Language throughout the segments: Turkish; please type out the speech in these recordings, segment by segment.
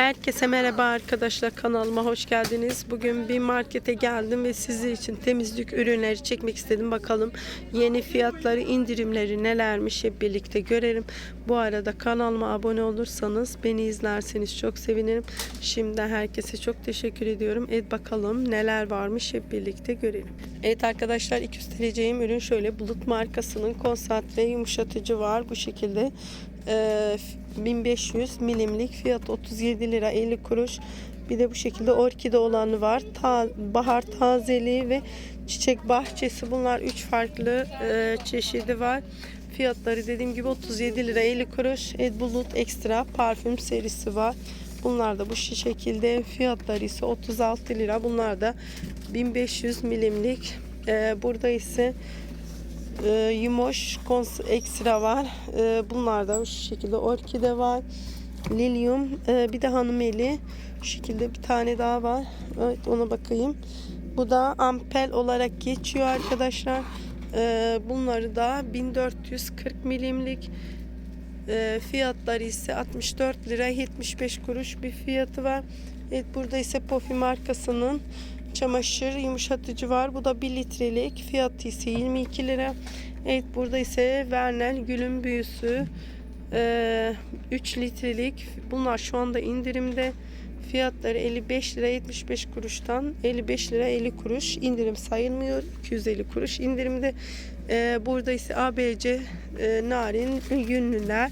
Herkese merhaba arkadaşlar kanalıma hoş geldiniz. Bugün bir markete geldim ve sizler için temizlik ürünleri çekmek istedim. Bakalım yeni fiyatları, indirimleri nelermiş hep birlikte görelim. Bu arada kanalıma abone olursanız beni izlerseniz çok sevinirim. Şimdiden herkese çok teşekkür ediyorum. Evet bakalım neler varmış hep birlikte görelim. Evet arkadaşlar ilk göstereceğim ürün şöyle Bulut markasının konsantre yumuşatıcı var bu şekilde. Ee, 1500 milimlik fiyat 37 lira 50 kuruş. Bir de bu şekilde orkide olanı var. Ta, bahar tazeliği ve çiçek bahçesi. Bunlar üç farklı e, çeşidi var. Fiyatları dediğim gibi 37 lira 50 kuruş. Ed Bulut Extra parfüm serisi var. Bunlar da bu şekilde. Fiyatları ise 36 lira. Bunlar da 1500 milimlik. Ee, burada ise e, yumoş kons ekstra var. E, bunlar da şu şekilde orkide var. Lilyum, e, bir de hanımeli. Şu şekilde bir tane daha var. Evet ona bakayım. Bu da ampel olarak geçiyor arkadaşlar. E, bunları da 1440 milimlik. E, fiyatları ise 64 lira 75 kuruş bir fiyatı var. Evet burada ise Pofi markasının çamaşır yumuşatıcı var. Bu da 1 litrelik. Fiyatı ise 22 lira. Evet burada ise Vernel Gülün Büyüsü e, 3 litrelik. Bunlar şu anda indirimde. Fiyatları 55 lira 75 kuruştan 55 lira 50 kuruş indirim sayılmıyor 250 kuruş indirimde Ee, burada ise ABC e, narin yünlüler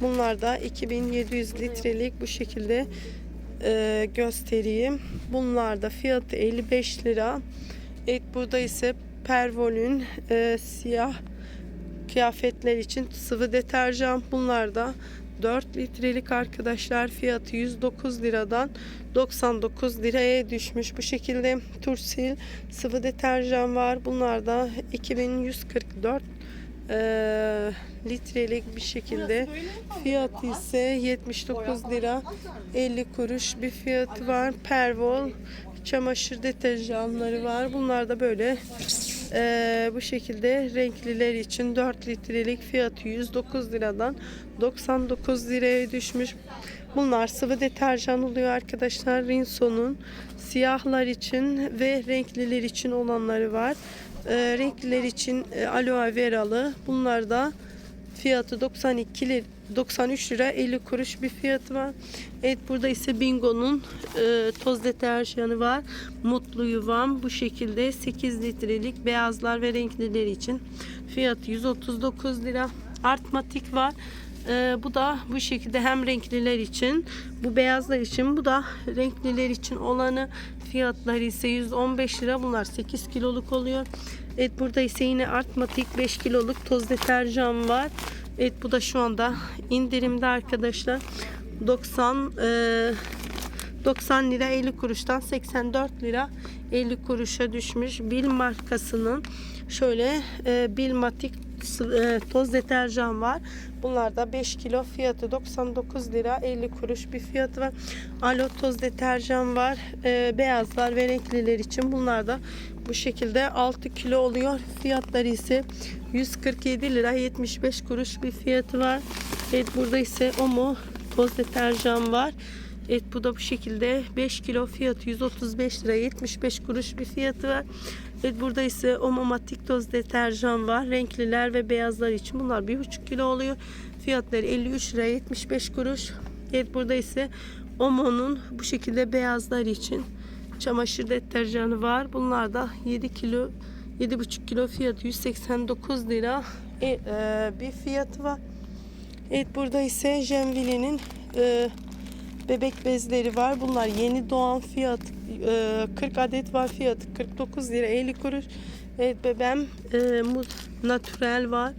bunlar da 2700 litrelik bu şekilde e, göstereyim bunlar da fiyatı 55 lira evet burada ise pervolün e, siyah kıyafetler için sıvı deterjan bunlar da 4 litrelik arkadaşlar fiyatı 109 liradan 99 liraya düşmüş. Bu şekilde Tursil sıvı deterjan var. Bunlar da 2144 eee, litrelik bir şekilde. Fiyatı ise 79 lira 50 kuruş bir fiyatı var. Pervol çamaşır deterjanları var. Bunlar da böyle ee, bu şekilde renkliler için 4 litrelik fiyatı 109 liradan 99 liraya düşmüş. Bunlar sıvı deterjan oluyor arkadaşlar. Rinso'nun siyahlar için ve renkliler için olanları var. Ee, renkliler için e, aloe veralı. Bunlar da fiyatı 92 lira 93 lira 50 kuruş bir fiyatı var. Evet burada ise Bingo'nun e, toz deterjanı var. Mutlu Yuvam bu şekilde 8 litrelik beyazlar ve renkliler için. Fiyatı 139 lira. Artmatik var. E, bu da bu şekilde hem renkliler için bu beyazlar için bu da renkliler için olanı fiyatları ise 115 lira. Bunlar 8 kiloluk oluyor. Evet burada ise yine Artmatik 5 kiloluk toz deterjan var. Evet bu da şu anda indirimde arkadaşlar. 90 e, 90 lira 50 kuruştan 84 lira 50 kuruşa düşmüş. Bil markasının şöyle e, Bilmatik e, toz deterjan var. Bunlar da 5 kilo fiyatı 99 lira 50 kuruş bir fiyatı var. Alo toz deterjan var. E, beyazlar ve renkliler için bunlar da bu şekilde 6 kilo oluyor. Fiyatları ise 147 lira 75 kuruş bir fiyatı var. Evet burada ise Omo toz deterjan var. Evet bu da bu şekilde 5 kilo fiyatı 135 lira 75 kuruş bir fiyatı var. Evet burada ise Omomatik toz deterjan var. Renkliler ve beyazlar için bunlar 1,5 kilo oluyor. Fiyatları 53 lira 75 kuruş. Evet burada ise Omo'nun bu şekilde beyazlar için çamaşır deterjanı var. Bunlar da 7 kilo 7,5 kilo fiyatı 189 lira e, e, bir fiyatı var. Evet burada ise Jenville'nin e, bebek bezleri var. Bunlar yeni doğan fiyat e, 40 adet var fiyatı 49 lira 50 kuruş. Evet bebem e, muz natürel var.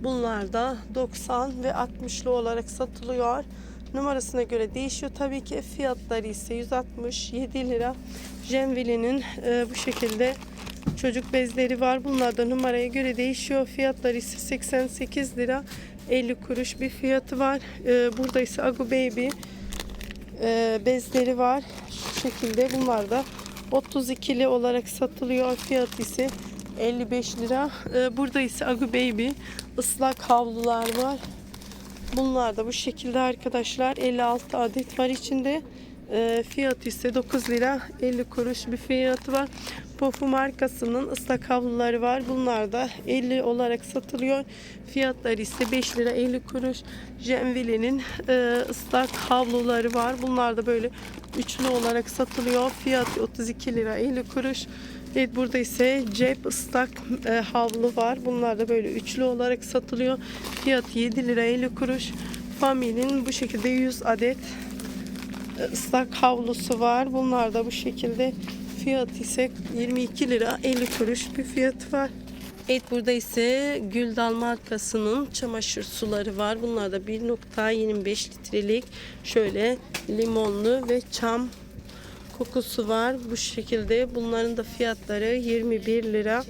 Bunlar da 90 ve 60'lı olarak satılıyor. Numarasına göre değişiyor tabii ki. Fiyatları ise 167 lira. Jenville'nin e, bu şekilde çocuk bezleri var. Bunlar da numaraya göre değişiyor. Fiyatları ise 88 lira 50 kuruş bir fiyatı var. E, burada ise Agu Baby e, bezleri var. Şu şekilde bunlar da 32'li olarak satılıyor. Fiyatı ise 55 lira. E, burada ise Agu Baby ıslak havlular var. Bunlar da bu şekilde arkadaşlar. 56 adet var içinde. Ee, fiyatı ise 9 lira 50 kuruş bir fiyatı var. Pofu markasının ıslak havluları var. Bunlar da 50 olarak satılıyor. Fiyatları ise 5 lira 50 kuruş. Jenville'nin e, ıslak havluları var. Bunlar da böyle üçlü olarak satılıyor. Fiyatı 32 lira 50 kuruş. Evet burada ise cep ıslak e, havlu var. Bunlar da böyle üçlü olarak satılıyor. Fiyatı 7 lira 50 kuruş. Family'nin bu şekilde 100 adet e, ıslak havlusu var. Bunlar da bu şekilde fiyat ise 22 lira 50 kuruş bir fiyatı var. Evet burada ise Güldal markasının çamaşır suları var. Bunlar da 1.25 litrelik şöyle limonlu ve çam kokusu var. Bu şekilde bunların da fiyatları 21 lira.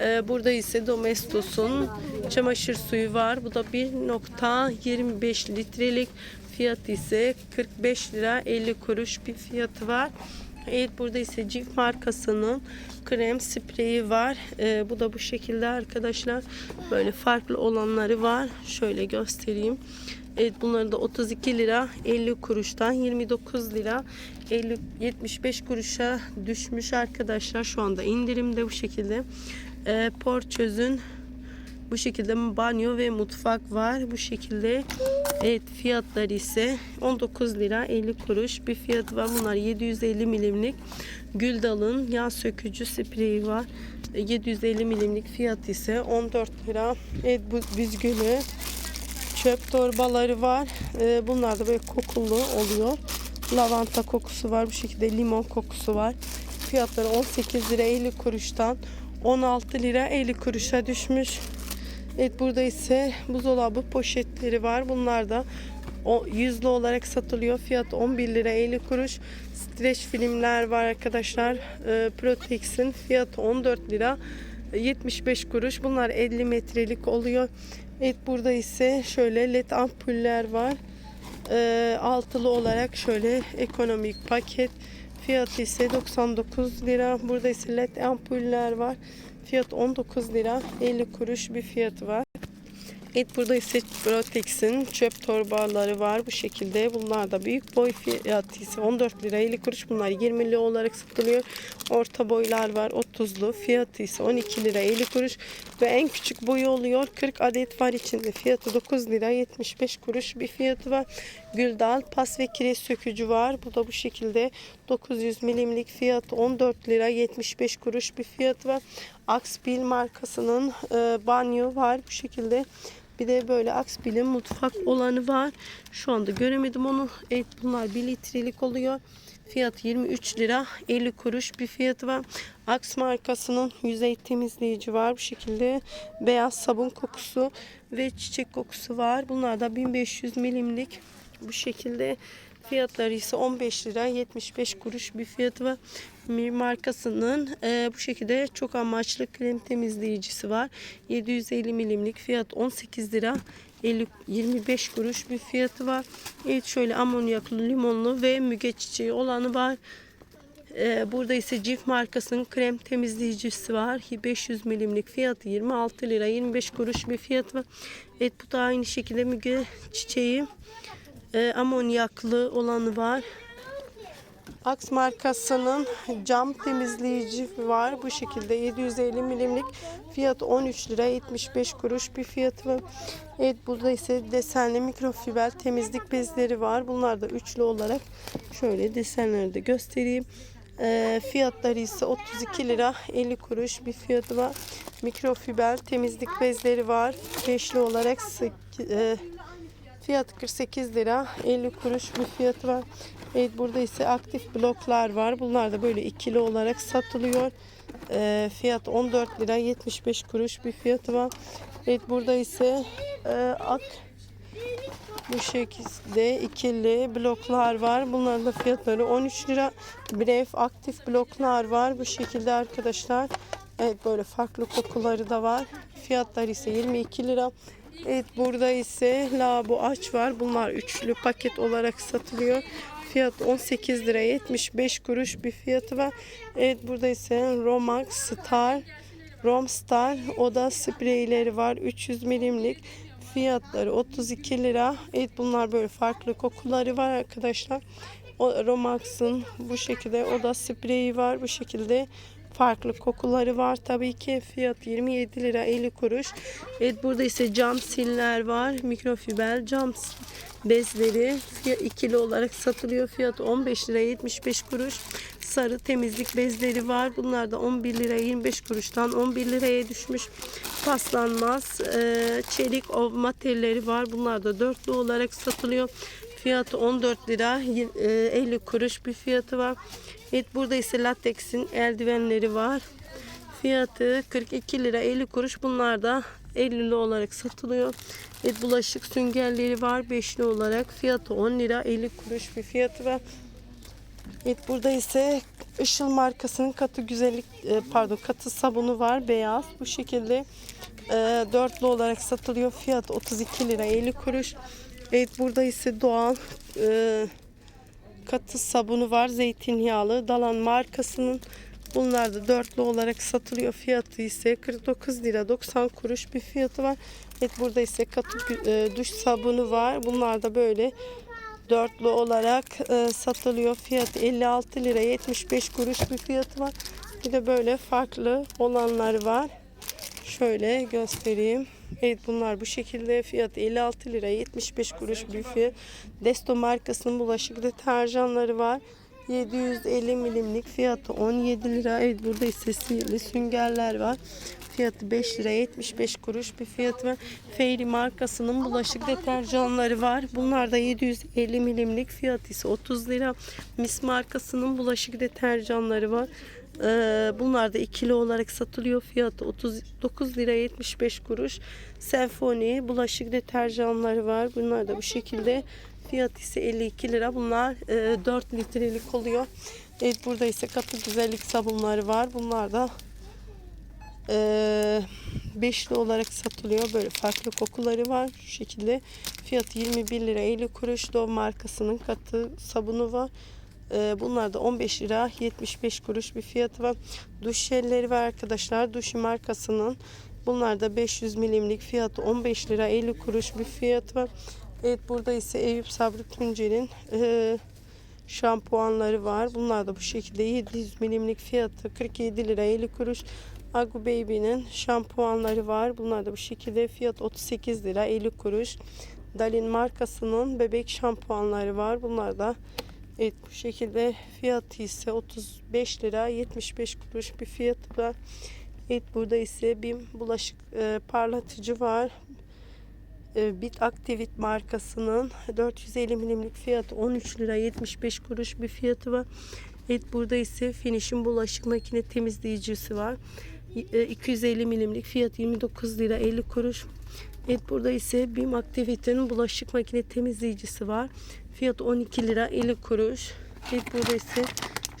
Ee, burada ise Domestos'un çamaşır suyu var. Bu da 1.25 litrelik. Fiyatı ise 45 lira 50 kuruş bir fiyatı var. Evet burada ise Cif markasının krem spreyi var. Ee, bu da bu şekilde arkadaşlar. Böyle farklı olanları var. Şöyle göstereyim. Evet bunları da 32 lira 50 kuruştan 29 lira 50 75 kuruşa düşmüş arkadaşlar. Şu anda indirimde bu şekilde. Ee, Porçöz'ün bu şekilde banyo ve mutfak var. Bu şekilde evet fiyatları ise 19 lira 50 kuruş bir fiyatı var. Bunlar 750 milimlik Güldal'ın yağ sökücü spreyi var. 750 milimlik fiyatı ise 14 lira. Evet bu büzgülü çöp torbaları var. Ee, bunlar da böyle kokulu oluyor. Lavanta kokusu var. Bu şekilde limon kokusu var. Fiyatları 18 lira 50 kuruştan 16 lira 50 kuruşa düşmüş. Evet burada ise buzdolabı poşetleri var. Bunlar da o yüzlü olarak satılıyor. Fiyat 11 lira 50 kuruş. Streç filmler var arkadaşlar. Ee, Protex'in fiyatı 14 lira 75 kuruş. Bunlar 50 metrelik oluyor. Evet burada ise şöyle led ampuller var. Ee, altılı olarak şöyle ekonomik paket. Fiyatı ise 99 lira. Burada ise led ampuller var. Fiyat 19 lira 50 kuruş bir fiyatı var. Evet burada ise Protex'in çöp torbaları var bu şekilde. Bunlar da büyük boy fiyatı ise 14 lira 50 kuruş. Bunlar 20 lira olarak satılıyor. Orta boylar var 30'lu. Fiyatı ise 12 lira 50 kuruş. Ve en küçük boyu oluyor 40 adet var içinde. Fiyatı 9 lira 75 kuruş bir fiyatı var. Güldal pas ve kireç sökücü var. Bu da bu şekilde 900 milimlik fiyatı 14 lira 75 kuruş bir fiyatı var. Axbil markasının e, banyo var bu şekilde. Bir de böyle Axbil'in mutfak olanı var. Şu anda göremedim onu. Evet bunlar 1 litrelik oluyor. Fiyat 23 lira 50 kuruş bir fiyatı var. Ax markasının yüzey temizleyici var. Bu şekilde beyaz sabun kokusu ve çiçek kokusu var. Bunlar da 1500 milimlik bu şekilde Fiyatları ise 15 lira 75 kuruş bir fiyatı var. Mir markasının e, bu şekilde çok amaçlı krem temizleyicisi var. 750 milimlik fiyat 18 lira 50, 25 kuruş bir fiyatı var. Evet şöyle amonyaklı, limonlu ve müge çiçeği olanı var. Ee, burada ise Cif markasının krem temizleyicisi var. 500 milimlik fiyatı 26 lira 25 kuruş bir fiyatı var. Evet bu da aynı şekilde müge çiçeği e, amonyaklı olanı var. Ax markasının cam temizleyici var. Bu şekilde 750 milimlik fiyat 13 lira 75 kuruş bir fiyatı var. Evet burada ise desenli mikrofiber temizlik bezleri var. Bunlar da üçlü olarak şöyle desenleri de göstereyim. E, fiyatları ise 32 lira 50 kuruş bir fiyatı var. Mikrofiber temizlik bezleri var. Beşli olarak e, Fiyatı 48 lira 50 kuruş bir fiyatı var. Evet burada ise aktif bloklar var. Bunlar da böyle ikili olarak satılıyor. E, fiyat 14 lira 75 kuruş bir fiyatı var. Evet burada ise e, ak bu şekilde ikili bloklar var. Bunların da fiyatları 13 lira. Bref aktif bloklar var. Bu şekilde arkadaşlar. Evet böyle farklı kokuları da var. Fiyatları ise 22 lira. Evet burada ise lavabo aç var. Bunlar üçlü paket olarak satılıyor. Fiyat 18 lira 75 kuruş bir fiyatı var. Evet burada ise Romax Star Romstar oda spreyleri var. 300 milimlik Fiyatları 32 lira. Evet bunlar böyle farklı kokuları var arkadaşlar. Romax'ın bu şekilde oda spreyi var. Bu şekilde farklı kokuları var. Tabii ki fiyat 27 lira 50 kuruş. Evet burada ise cam siller var. Mikrofiber cam bezleri fiyat ikili olarak satılıyor. Fiyatı 15 lira 75 kuruş. Sarı temizlik bezleri var. Bunlar da 11 lira 25 kuruştan 11 liraya düşmüş. Paslanmaz e, çelik ovma telleri var. Bunlar da dörtlü olarak satılıyor. Fiyatı 14 lira e, 50 kuruş bir fiyatı var. Evet burada ise lateksin eldivenleri var. Fiyatı 42 lira 50 kuruş. Bunlar da 50'li olarak satılıyor. Evet bulaşık süngerleri var 5'li olarak. Fiyatı 10 lira 50 kuruş bir fiyatı var. Evet burada ise Işıl markasının katı güzellik e, pardon katı sabunu var beyaz. Bu şekilde e, dörtlü olarak satılıyor. Fiyat 32 lira 50 kuruş. Evet burada ise doğal e, katı sabunu var. Zeytinyağlı. Dalan markasının. Bunlar da dörtlü olarak satılıyor. Fiyatı ise 49 lira 90 kuruş bir fiyatı var. Evet burada ise katı e, duş sabunu var. Bunlar da böyle dörtlü olarak e, satılıyor. Fiyatı 56 lira 75 kuruş bir fiyatı var. Bir de böyle farklı olanlar var. Şöyle göstereyim. Evet bunlar bu şekilde fiyatı 56 lira 75 kuruş bir fiyat. Desto markasının bulaşık deterjanları var. 750 milimlik fiyatı 17 lira. Evet burada ise sihirli süngerler var. Fiyatı 5 lira 75 kuruş bir fiyatı var. Fairy markasının bulaşık deterjanları var. Bunlar da 750 milimlik fiyatı ise 30 lira. Mis markasının bulaşık deterjanları var. Ee, Bunlar da ikili olarak satılıyor. Fiyatı 39 lira 75 kuruş. Senfoni bulaşık deterjanları var. Bunlar da bu şekilde. Fiyat ise 52 lira. Bunlar e, 4 litrelik oluyor. Evet burada ise katı güzellik sabunları var. Bunlar da e, beşli olarak satılıyor. Böyle farklı kokuları var. Şu şekilde. Fiyatı 21 lira 50 kuruş. Dove markasının katı sabunu var. E, bunlar da 15 lira 75 kuruş bir fiyatı var. Duş jelleri var arkadaşlar. Duşi markasının. Bunlar da 500 milimlik fiyatı 15 lira 50 kuruş bir fiyatı var. Evet burada ise Eyüp Sabri Tuncer'in e, şampuanları var. Bunlar da bu şekilde 700 milimlik fiyatı 47 lira 50 kuruş. Agu Baby'nin şampuanları var. Bunlar da bu şekilde fiyat 38 lira 50 kuruş. Dalin markasının bebek şampuanları var. Bunlar da evet bu şekilde fiyatı ise 35 lira 75 kuruş bir fiyatı var. Evet burada ise bir bulaşık e, parlatıcı var. E, Bit Activit markasının 450 milimlik fiyatı 13 lira 75 kuruş bir fiyatı var. Evet burada ise Finish'in bulaşık makine temizleyicisi var. E, 250 milimlik fiyat 29 lira 50 kuruş. Evet burada ise BİM Activit'in bulaşık makine temizleyicisi var. Fiyat 12 lira 50 kuruş. Evet burada ise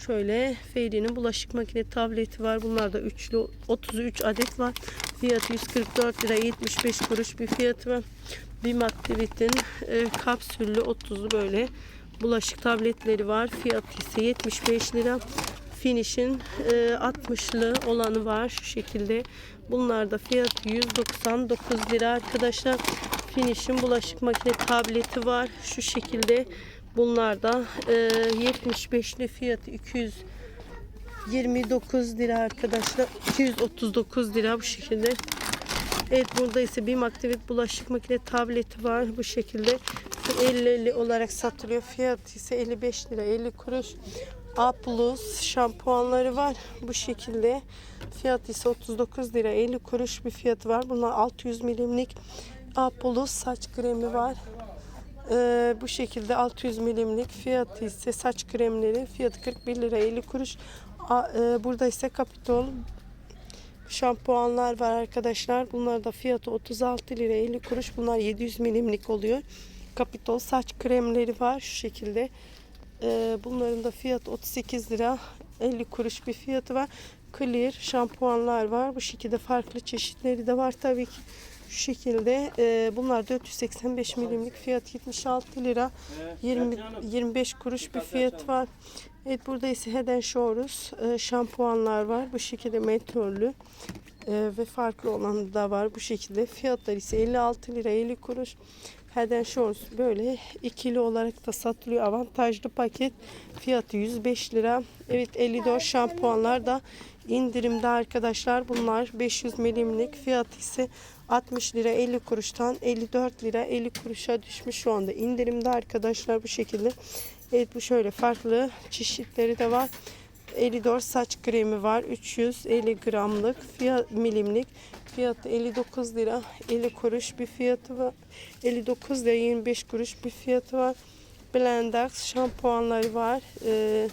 şöyle Fairy'nin bulaşık makine tableti var. Bunlar da üçlü 33 adet var. Fiyatı 144 lira 75 kuruş bir fiyatı var. BİM Activit'in e, kapsüllü 30'lu böyle bulaşık tabletleri var. Fiyatı ise 75 lira. Finish'in e, 60'lı olanı var şu şekilde. Bunlar da fiyatı 199 lira arkadaşlar. Finish'in bulaşık makine tableti var şu şekilde. Bunlar da e, 75'li fiyatı 229 lira arkadaşlar. 239 lira bu şekilde. Evet burada ise BİM Activate bulaşık makine tableti var bu şekilde. 50 olarak satılıyor. Fiyatı ise 55 lira 50 kuruş. A Plus şampuanları var bu şekilde. Fiyatı ise 39 lira 50 kuruş bir fiyatı var. Bunlar 600 milimlik A Plus saç kremi var. Ee, bu şekilde 600 milimlik fiyatı ise saç kremleri fiyatı 41 lira 50 kuruş. A, e, burada ise Capitol şampuanlar var arkadaşlar. Bunlar da fiyatı 36 lira 50 kuruş. Bunlar 700 milimlik oluyor. Capitol saç kremleri var şu şekilde. Ee, bunların da fiyatı 38 lira 50 kuruş bir fiyatı var. Clear şampuanlar var. Bu şekilde farklı çeşitleri de var tabii ki. Şu şekilde e, bunlar 485 milimlik fiyat 76 lira 20 25 kuruş bir fiyat var. Evet burada ise Head and Shoulders e, şampuanlar var. Bu şekilde meteorlu. Ee, ve farklı olanı da var bu şekilde. Fiyatlar ise 56 lira 50 kuruş. Head Shoulders böyle ikili olarak da satılıyor. Avantajlı paket fiyatı 105 lira. Evet 54 şampuanlar da indirimde arkadaşlar. Bunlar 500 milimlik fiyatı ise 60 lira 50 kuruştan 54 lira 50 kuruşa düşmüş şu anda indirimde arkadaşlar bu şekilde. Evet bu şöyle farklı çeşitleri de var. 54 saç kremi var. 350 gramlık fiyat milimlik. Fiyatı 59 lira 50 kuruş bir fiyatı var. 59 lira 25 kuruş bir fiyatı var. Blendax şampuanları var. Ee,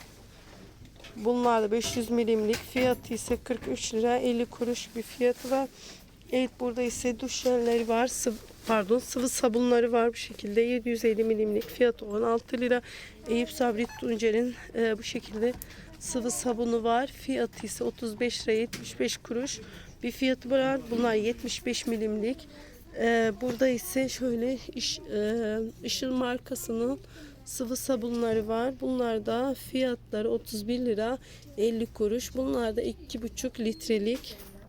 bunlar da 500 milimlik. Fiyatı ise 43 lira 50 kuruş bir fiyatı var. Evet burada ise duş jelleri var. Pardon sıvı sabunları var bu şekilde. 750 milimlik fiyatı 16 lira. Eyüp Sabri Tuncer'in e, bu şekilde sıvı sabunu var. Fiyatı ise 35 lira 75 kuruş. Bir fiyatı var. Bunlar 75 milimlik. E, burada ise şöyle iş, e, Işıl markasının sıvı sabunları var. Bunlar da fiyatları 31 lira 50 kuruş. Bunlar da 2,5 litrelik.